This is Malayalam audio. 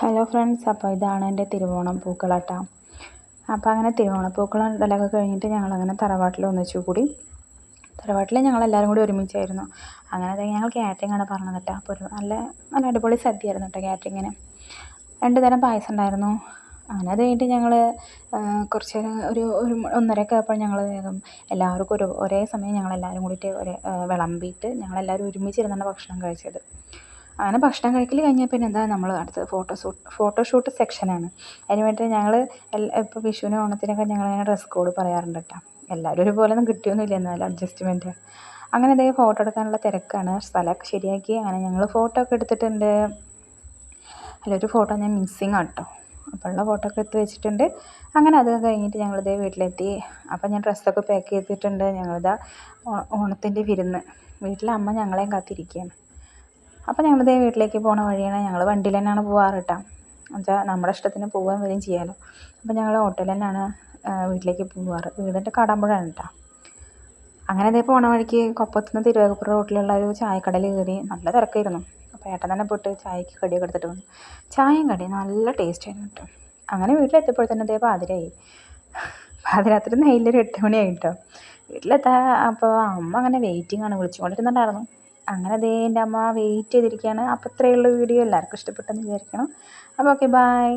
ഹലോ ഫ്രണ്ട്സ് അപ്പോൾ ഇതാണ് എന്റെ തിരുവോണം പൂക്കളട്ട. അപ്പോൾ അങ്ങനെ തിരുവോണം പൂക്കളം ഇടലൊക്കെ കഴിഞ്ഞിട്ട് ഞങ്ങളങ്ങനെ തറവാട്ടിൽ ഒന്നിച്ചു കൂടി. തറവാട്ടിൽ ഞങ്ങളെല്ലാവരും കൂടി ഒരുമിച്ചായിരുന്നു. അങ്ങനെ ഞങ്ങൾ കാറ്ററിംഗ് ആണ് പറഞ്ഞത് കേട്ടോ അപ്പോൾ ഒരു നല്ല നല്ല അടിപൊളി സദ്യയായിരുന്നു കേട്ടോ കാറ്ററിങ്ങിന് രണ്ട് തരം പായസം ഉണ്ടായിരുന്നു. അങ്ങനെ അത് കഴിഞ്ഞിട്ട് ഞങ്ങൾ കുറച്ച് നേരം ഒരു ഒരു ഒന്നരയൊക്കെ ആയപ്പോൾ ഞങ്ങൾ എല്ലാവർക്കും ഒരു ഒരേ സമയം ഞങ്ങളെല്ലാവരും കൂടിയിട്ട് ഒരേ വിളമ്പിയിട്ട് ഞങ്ങളെല്ലാവരും ഒരുമിച്ചിരുന്നാണ് ഭക്ഷണം കഴിച്ചത്. അങ്ങനെ ഭക്ഷണം കഴിക്കൽ കഴിഞ്ഞാൽ പിന്നെ എന്താ നമ്മൾ അടുത്തത് ഫോട്ടോഷൂട്ട് ഫോട്ടോഷൂട്ട് സെക്ഷനാണ് അതിന് വേണ്ടി ഞങ്ങൾ ഇപ്പോൾ വിഷുവിനും ഓണത്തിനൊക്കെ ഞങ്ങളിങ്ങനെ ഡ്രസ് കോഡ് പറയാറുണ്ട് കേട്ടോ എല്ലാവരും ഒരുപോലെ ഒന്നും കിട്ടിയൊന്നുമില്ല എന്നാലും അഡ്ജസ്റ്റ്മെന്റ് അങ്ങനെ അതേ ഫോട്ടോ എടുക്കാനുള്ള തിരക്കാണ്. സ്ഥലമൊക്കെ ശരിയാക്കി. അങ്ങനെ ഞങ്ങൾ ഫോട്ടോ ഒക്കെ എടുത്തിട്ടുണ്ട്. അതിലൊരു ഫോട്ടോ ഞാൻ മിസ്സിങ് ആട്ടോ അപ്പോൾ ഉള്ള ഫോട്ടോ ഒക്കെ എടുത്ത് വെച്ചിട്ടുണ്ട്. അങ്ങനെ അത് കഴിഞ്ഞിട്ട് ഞങ്ങളിതേ വീട്ടിലെത്തി. അപ്പോൾ ഞാൻ ഡ്രസ്സൊക്കെ പാക്ക് ചെയ്തിട്ടുണ്ട്. ഞങ്ങളിതാ ഓണത്തിന്റെ വിരുന്ന്. വീട്ടിലെ അമ്മ ഞങ്ങളെയും കാത്തിരിക്കുകയാണ്. അപ്പോൾ ഞങ്ങളിതേ വീട്ടിലേക്ക് പോണ വഴിയാണ് ഞങ്ങൾ വണ്ടിയിൽ തന്നെയാണ് പോവാറ് കേട്ടോ എന്നുവെച്ചാൽ നമ്മുടെ ഇഷ്ടത്തിന് പോവുകയും വരികയും ചെയ്യാമല്ലോ അപ്പോൾ ഞങ്ങൾ ഓട്ടോയിൽ തന്നെയാണ് വീട്ടിലേക്ക് പോവാറ്. വീടിന്റെ കാടാമ്പുഴയാണ് കേട്ടോ അങ്ങനെ അതേ പോണ വഴിക്ക് കൊപ്പത്തുനിന്ന് തിരുവേഗപ്പുറ റോട്ടിലുള്ള ഒരു ചായക്കടയിൽ കയറി നല്ല തിരക്കായിരുന്നു. അപ്പോൾ ഏട്ടൻ തന്നെ പോയിട്ട് ചായക്ക് കടിയൊക്കെ എടുത്തിട്ട് വന്നു. ചായയും കടിയും നല്ല ടേസ്റ്റ് ആയിരുന്നു കേട്ടോ അങ്ങനെ വീട്ടിലെത്തിയപ്പോൾ തന്നെ അതേ പാതിരായി. പാതിരാത്രി നെയ്യിലൊരു എട്ട് മണിയായി കേട്ടോ വീട്ടിലെത്താ അപ്പോൾ അമ്മ അങ്ങനെ വെയിറ്റിംഗ് ആണ്. വിളിച്ചുകൊണ്ടിരുന്നുണ്ടായിരുന്നു. അങ്ങനെ ദേ എന്റെ അമ്മ വെയിറ്റ് ചെയ്തിരിക്കുകയാണ്. അപ്പോൾ ഇത്രയേ ഉള്ളൂ വീഡിയോ. എല്ലാവർക്കും ഇഷ്ടപ്പെട്ടെന്ന് വിചാരിക്കണം. അപ്പോൾ ഓക്കെ ബായ്